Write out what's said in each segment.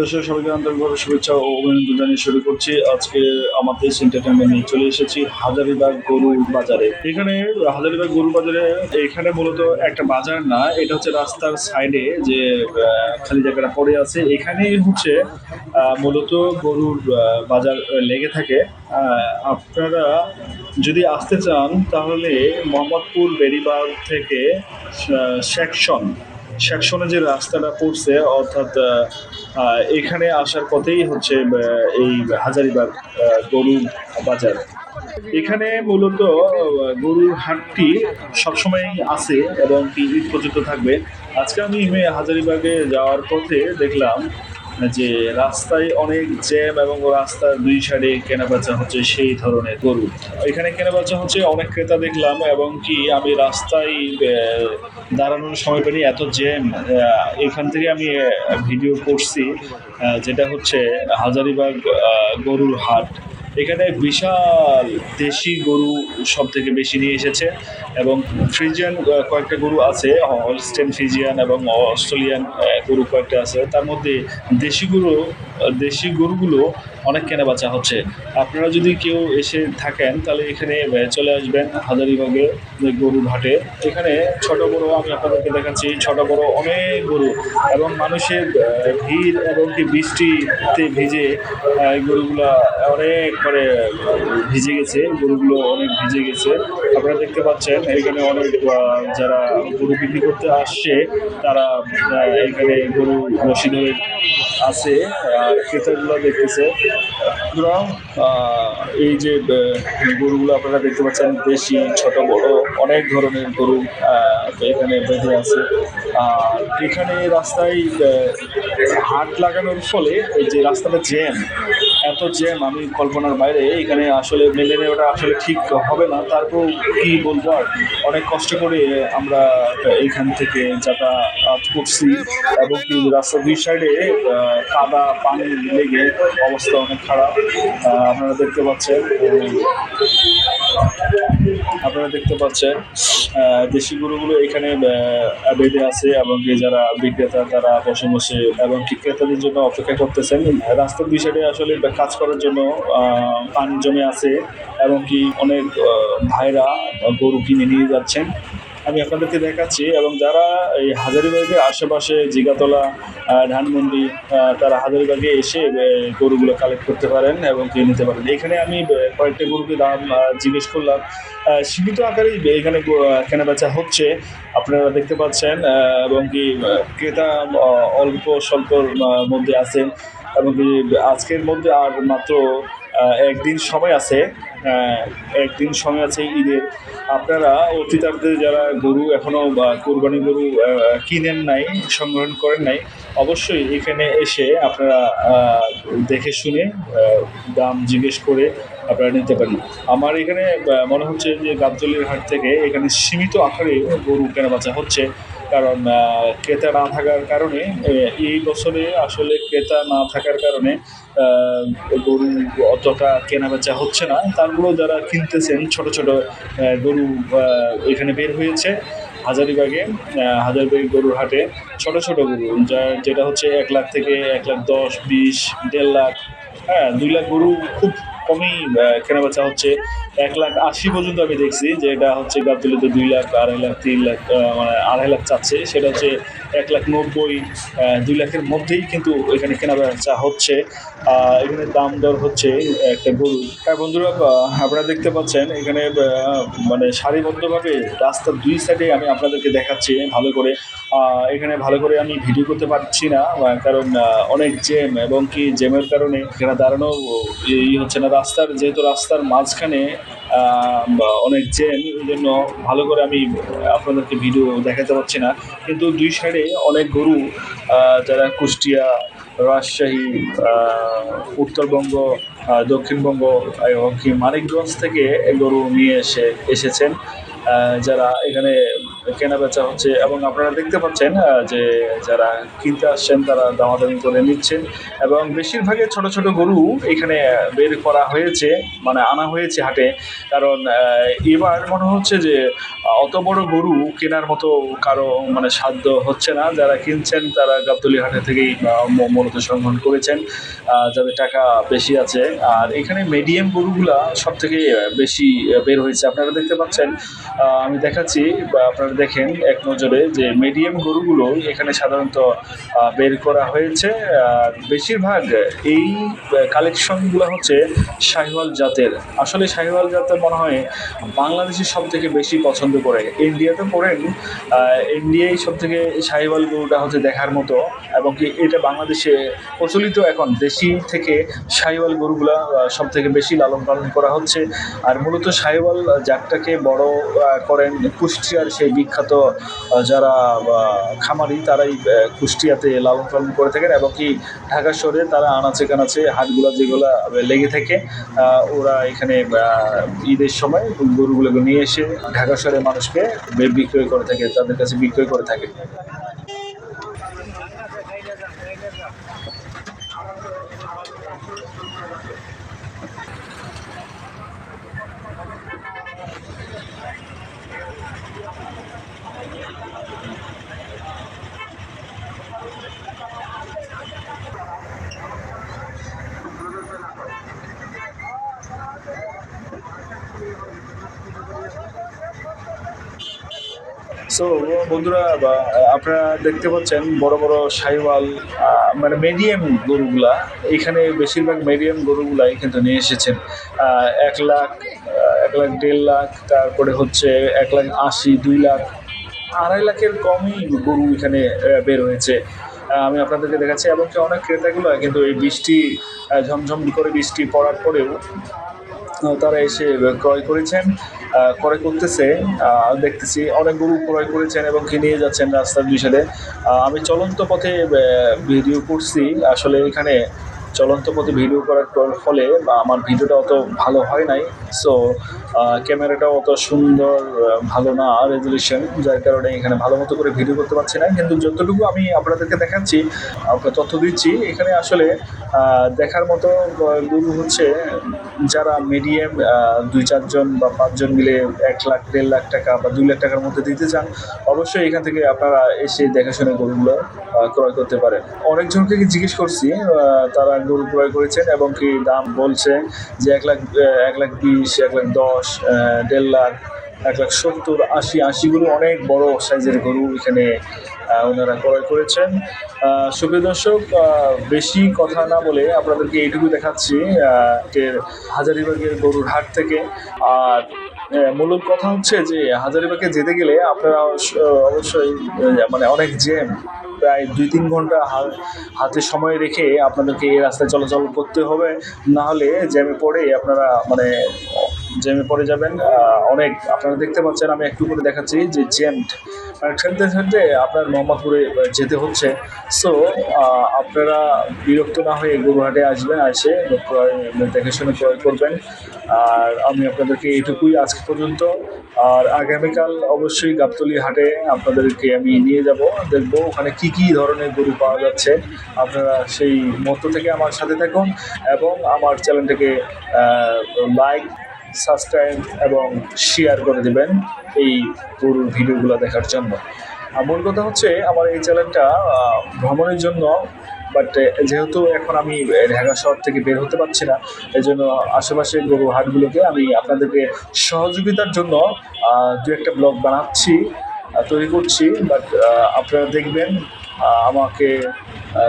দর্শক, সবাইকে আন্তরিকভাবে শুভেচ্ছা ও অভিনন্দন জানিয়ে শুরু করছি। আজকে আমাদের এন্টারটেনমেন্ট নিয়ে চলে এসেছি হাজারিবাগ গরু বাজারে। এখানে হাজারিবাগ গরু বাজারে এখানে মূলত একটা বাজার না, এটা হচ্ছে রাস্তার সাইডে যে খালি জায়গাটা পড়ে আছে। এখানেই হচ্ছে মূলত গরুর বাজার লেগে থাকে। আপনারা যদি আসতে চান, তাহলে মোহাম্মদপুর বেরিবাগ থেকে সেকশন সেকশনে যে রাস্তাটা পড়ছে, অর্থাৎ এখানে আসার পথেই হচ্ছে এই হাজারিবাগ গরু বাজার। এখানে মূলত গরুর হাটটি সবসময় আছে এবং কি ঈদ পর্যন্ত থাকবে। আজকে আমি হাজারিবাগে যাওয়ার পথে দেখলাম যে রাস্তায় অনেক জ্যাম এবং রাস্তার দুই সাইডে কেনাবেচা হচ্ছে সেই ধরনের গরু। এখানে কেনাবেচা হচ্ছে অনেক ক্রেতা দেখলাম এবং কি আমি রাস্তায় দাঁড়ানোর সময় পাইনি এত জ্যাম এখান থেকে আমি ভিডিও করছি যেটা হচ্ছে হাজারিবাগ গরুর হাট। এখানে বিশাল দেশি গরু সব থেকে বেশি নিয়ে এসেছে। এবং ফ্রিজিয়ান কয়েকটা গরু আছে হলস্টেন ফ্রিজিয়ান এবং অস্ট্রেলিয়ান গরু কয়েকটা আছে। তার মধ্যে দেশি গরু দেশি গরুগুলো অনেক কেনাবেচা হচ্ছে। আপনারা যদি কেউ এসে থাকেন, তাহলে এখানে চলে আসবেন হাজারিবাগে যে গরুর হাটে। এখানে ছোট বড় আমি আপনাদেরকে দেখাচ্ছি। ছোট বড় অনেক গরু এবং মানুষের ভিড় এবং কি বৃষ্টিতে ভিজে গরুগুলা অনেক মানে ভিজে গেছে। গরুগুলো অনেক ভিজে গেছে। আপনারা দেখতে পাচ্ছেন এখানে অনেক যারা গরু বিক্রি করতে আসছে, তারা এখানে গরু ধরে আছে, আর ক্রেতাগুলো দেখতেছে। সুতরাং এই যে গরুগুলো আপনারা দেখতে পাচ্ছেন, দেশি, ছোট, বড়, অনেক ধরনের গরু এখানে বেঁধে আছে। আর এখানে রাস্তায় হাট লাগানোর ফলে এই যে রাস্তাটা জ্যাম, এত জ্যাম, আমি কল্পনার বাইরে, এখানে আসলে মেলে নেওয়াটা আসলে ঠিক হবে না। তারপর কি বলব আর? অনেক কষ্ট করে আমরা এইখান থেকে যাতায়াত করছি এবং কি রাস্তার দুই সাইডে কাদা পানি লেগে অবস্থা অনেক খারাপ। আহ, আপনারা দেখতে পাচ্ছেন আপনারা দেখতে পাচ্ছেন দেশি গরুগুলো এখানে বেঁধে আছে এবং যারা বিক্রেতা, তারা বসে বসে এবং ক্রেতাদের জন্য অপেক্ষা করতেছেন। রাস্তার দুই সাইডে আসলে কাজ করার জন্য পানি জমে আছে এবং কি অনেক ভাইরা গরু কিনে নিয়ে যাচ্ছেন। আমি আপনাদেরকে দেখাচ্ছি এবং যারা এই হাজারিবাগের আশেপাশে জিগাতলা ধানমন্ডি তারা হাজারিবাগে এসে গরুগুলো কালেক্ট করতে পারেন এবং কিনে নিতে পারেন। এখানে আমি কয়েকটা গরুকে দাম জিজ্ঞেস করলাম। সীমিত আকারেই এখানে কেনাবেচা হচ্ছে, আপনারা দেখতে পাচ্ছেন এবং কি ক্রেতা অল্প স্বল্পর মধ্যে আছেন এবং আজকের মধ্যে আর মাত্র একদিন সময় আছে একদিন সময় আছে ঈদের। আপনারা অতীতার্থে যারা গরু এখনও বা কোরবানি গরু কিনেন নাই, সংগ্রহণ করেন নাই, অবশ্যই এখানে এসে আপনারা দেখে শুনে দাম জিজ্ঞেস করে আপনারা নিতে পারেন। আমার এখানে মনে হচ্ছে যে গাবতলির হাট থেকে এখানে সীমিত আকারে গরু কেনাবেচা হচ্ছে। কারণ ক্রেতা না থাকার কারণে এই বছরে আসলে ক্রেতা না থাকার কারণে গরু অতটা কেনাবেচা হচ্ছে না। তারপরেও যারা কিনতেছেন, ছোট ছোট গরু এখানে বের হয়েছে হাজারিবাগে হাজারিবাগ গরুর হাটে ছোট ছোট গরু যা যেটা হচ্ছে এক লাখ থেকে এক লাখ দশ, বিশ, দেড় লাখ হ্যাঁ দুই লাখ গরু খুব কমই কেনা কেনাবেচা হচ্ছে এক লাখ আশি পর্যন্ত আমি দেখছি, যে এটা হচ্ছে গাবতলিতে দুই লাখ, আড়াই লাখ, তিন লাখ মানে আড়াই লাখ চাচ্ছে। সেটা হচ্ছে এক লাখ নব্বই দুই লাখের মধ্যেই কিন্তু এখানে কেনাবেচা হচ্ছে। এখানে দাম দর হচ্ছে একটা গরু। হ্যাঁ বন্ধুরা আপনারা দেখতে পাচ্ছেন, এখানে মানে সারিবদ্ধভাবে রাস্তার দুই সাইডে আমি আপনাদেরকে দেখাচ্ছি ভালো করে। এখানে ভালো করে আমি ভিডিও করতে পারছি না কারণ অনেক জ্যাম এবং কি জেমের কারণে এখানে দাঁড়ানো ই হচ্ছে না। রাস্তার যেহেতু রাস্তার মাঝখানে অনেক জ্যাম এই জন্য ভালো করে আমি আপনাদেরকে ভিডিও দেখাতে পারছি না। কিন্তু দুই সাইডে অনেক গরু যারা কুষ্টিয়া, রাজশাহী উত্তরবঙ্গ দক্ষিণবঙ্গ এবং কি, মানিকগঞ্জ থেকে গরু নিয়ে এসে, এসেছেন। যারা এখানে কেনা বেচা হচ্ছে এবং আপনারা দেখতে পাচ্ছেন যে যারা কিনতে আসছেন তারা দামাদামি করে নিচ্ছেন এবং বেশিরভাগই ছোট ছোট গরু এখানে বের করা হয়েছে মানে আনা হয়েছে হাটে। কারণ এবার মনে হচ্ছে যে অত বড় গরু কেনার মতো কারও মানে সাধ্য হচ্ছে না। যারা কিনছেন তারা গাবতলি হাটে থেকেই মূলত সংগ্রহ করেছেন। যাদের টাকা বেশি আছে। আর এখানে মিডিয়াম গরুগুলা সব থেকে বেশি বের হয়েছে। আপনারা দেখতে পাচ্ছেন আমি দেখাচ্ছি আপনারা দেখেন এক নজরে যে মিডিয়াম গরুগুলো এখানে সাধারণত বের করা হয়েছে বেশিরভাগ এই কালেকশনগুলো হচ্ছে শাহিওয়াল জাতের। আসলে শাহিওয়াল জাতের মনে হয় বাংলাদেশের সব থেকে বেশি পছন্দ করে। ইন্ডিয়াতে পড়েন ইন্ডিয়ায় সব থেকে শাহিওয়াল গরুটা হচ্ছে দেখার মতো, এবং কি এটা বাংলাদেশে প্রচলিত এখন। দেশি থেকে শাহিওয়াল গরুগুলা সব থেকে বেশি লালন পালন করা হচ্ছে। আর মূলত শাহিওয়াল জাতটাকে বড় করেন কুষ্টিয়ার সেই বিখ্যাত যারা খামারি, তারাই কুষ্টিয়াতে লালন পালন করে থাকেন এবং কি ঢাকা শহরে তারা আনাচে কানাচে হাটগুলা যেগুলো লেগে থাকে ওরা এখানে ঈদের সময় গরুগুলোকে নিয়ে এসে ঢাকা শহরে মানুষকে বিক্রয় করে থাকে, তাদের কাছে বিক্রয় করে থাকে। সো বন্ধুরা আপনারা দেখতে পাচ্ছেন বড় বড় সাইওয়াল মানে মিডিয়াম গরুগুলা। এখানে বেশিরভাগ মিডিয়াম গরুগুলাই কিন্তু নিয়ে এসেছেন। এক লাখ এক লাখ দেড় লাখ, তারপরে হচ্ছে এক লাখ আশি, দুই লাখ, আড়াই লাখের কমই গরু এখানে বের হয়েছে। আমি আপনাদেরকে দেখাচ্ছি এবং অনেক ক্রেতাগুলো কিন্তু এই বৃষ্টি ঝমঝম করে বৃষ্টি পড়ার পরেও তারা এসে ক্রয় করেছেন। ক্রয় করতেছে দেখতেছি অনেক গরু ক্রয় করেছেন এবং নিয়ে যাচ্ছেন রাস্তার বিষয়ে আমি চলন্ত পথে ভিডিও করছি। আসলে এখানে চলন্ত পথে ভিডিও করার ফলে বা আমার ভিডিওটা অত ভালো হয় নাই। সো ক্যামেরাটাও অত সুন্দর ভালো না রেজলিউশন যার কারণে এখানে ভালো মতো করে ভিডিও করতে পারছি না। কিন্তু যতটুকু আমি আপনাদেরকে দেখাচ্ছি আপনার তথ্য দিচ্ছি, এখানে আসলে দেখার মতো গরু হচ্ছে যারা মিডিয়াম দুই চারজন বা পাঁচজন মিলে এক লাখ, দেড় লাখ টাকা বা দুই লাখ টাকার মধ্যে দিতে চান, অবশ্যই এখান থেকে আপনারা এসে দেখাশোনা গরুগুলো ক্রয় করতে পারেন। অনেকজনকে জিজ্ঞেস করছি তারা গরু ক্রয় করেছেন এবং কি দাম বলছে যে এক লাখ এক লাখ বিশ, এক লাখ দশ দেড় লাখ এক লাখ সত্তর আশি আশিগুলো অনেক বড় সাইজের গরু এখানে ওনারা ক্রয় করেছেন। সুপ্রিয় দর্শক বেশি কথা না বলে আপনাদেরকে এইটুকু দেখাচ্ছি হাজারিবাগের গরুর হাট থেকে। আর আহ, মূল কথা হচ্ছে যে হাজারিবাগে যেতে গেলে আপনারা অবশ্য- অবশ্যই মানে অনেক জ্যাম প্রায় দুই তিন ঘণ্টা হাতে সময় রেখে আপনাদেরকে এই রাস্তায় চলাচল করতে হবে। না হলে জ্যামে পড়ে আপনারা মানে জ্যামে পড়ে যাবেন। অনেক আপনারা দেখতে পাচ্ছেন, আমি একটু করে দেখাচ্ছি যে জ্যামড মানে ঠেলতে ঠেলতে আপনার মোহাম্মদপুরে যেতে হচ্ছে। সো আপনারা বিরক্ত না হয়ে গরুহাটে আসবেন, আসে ক্রয় দেখে শুনে ক্রয় করবেন। আর আমি আপনাদেরকে এইটুকুই আজকে পর্যন্ত। আর আগামীকাল অবশ্যই গাবতলি হাটে আপনাদেরকে আমি নিয়ে যাব, দেখব ওখানে কি কি ধরনের গরু পাওয়া যাচ্ছে। আপনারা সেই মতো থেকে আমার সাথে থাকুন এবং আমার চ্যানেলটাকে লাইক সাবস্ক্রাইব এবং শেয়ার করে দেবেন এই গরুর ভিডিওগুলো দেখার জন্য। মূল কথা হচ্ছে আমার এই চ্যানেলটা ভ্রমণের জন্য বাট যেহেতু এখন আমি ঢাকা শহর থেকে বের হতে পারছি না এই জন্য আশেপাশের গরু হাটগুলোকে আমি আপনাদেরকে সহযোগিতার জন্য দু একটা ব্লগ বানাচ্ছি তৈরি করছি বাট আপনারা দেখবেন আমাকে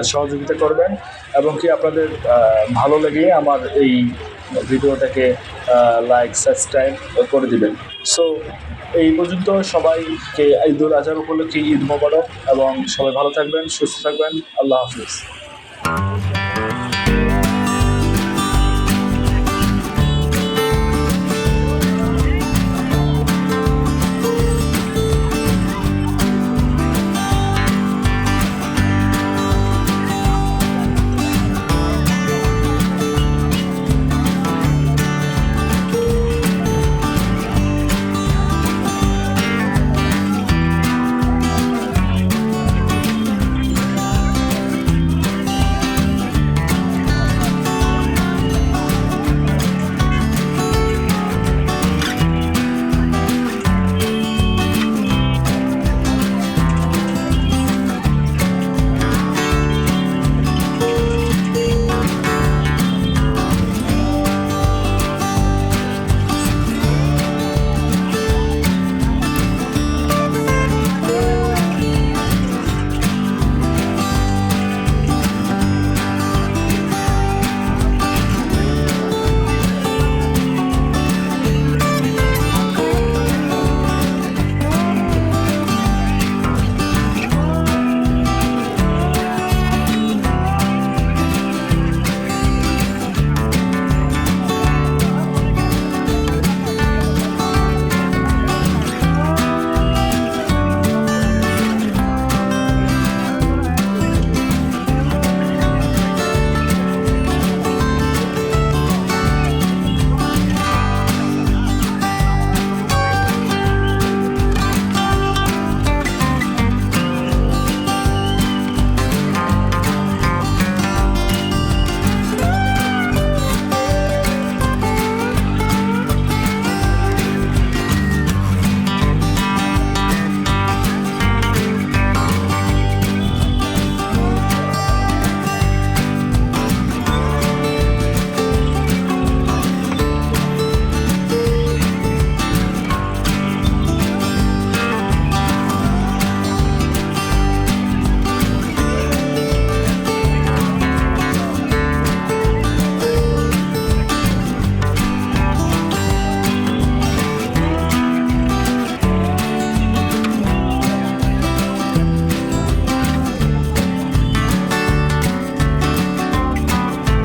সহযোগিতা করবেন এবং কি আপনাদের ভালো লেগে আমার এই ভিডিওটাকে লাইক সাবস্ক্রাইব করে দিবেন। সো এই পর্যন্ত সবাইকে ঈদুল আজহার উপলক্ষে ঈদ মোবারক এবং সবাই ভালো থাকবেন, সুস্থ থাকবেন। আল্লাহ হাফিজ।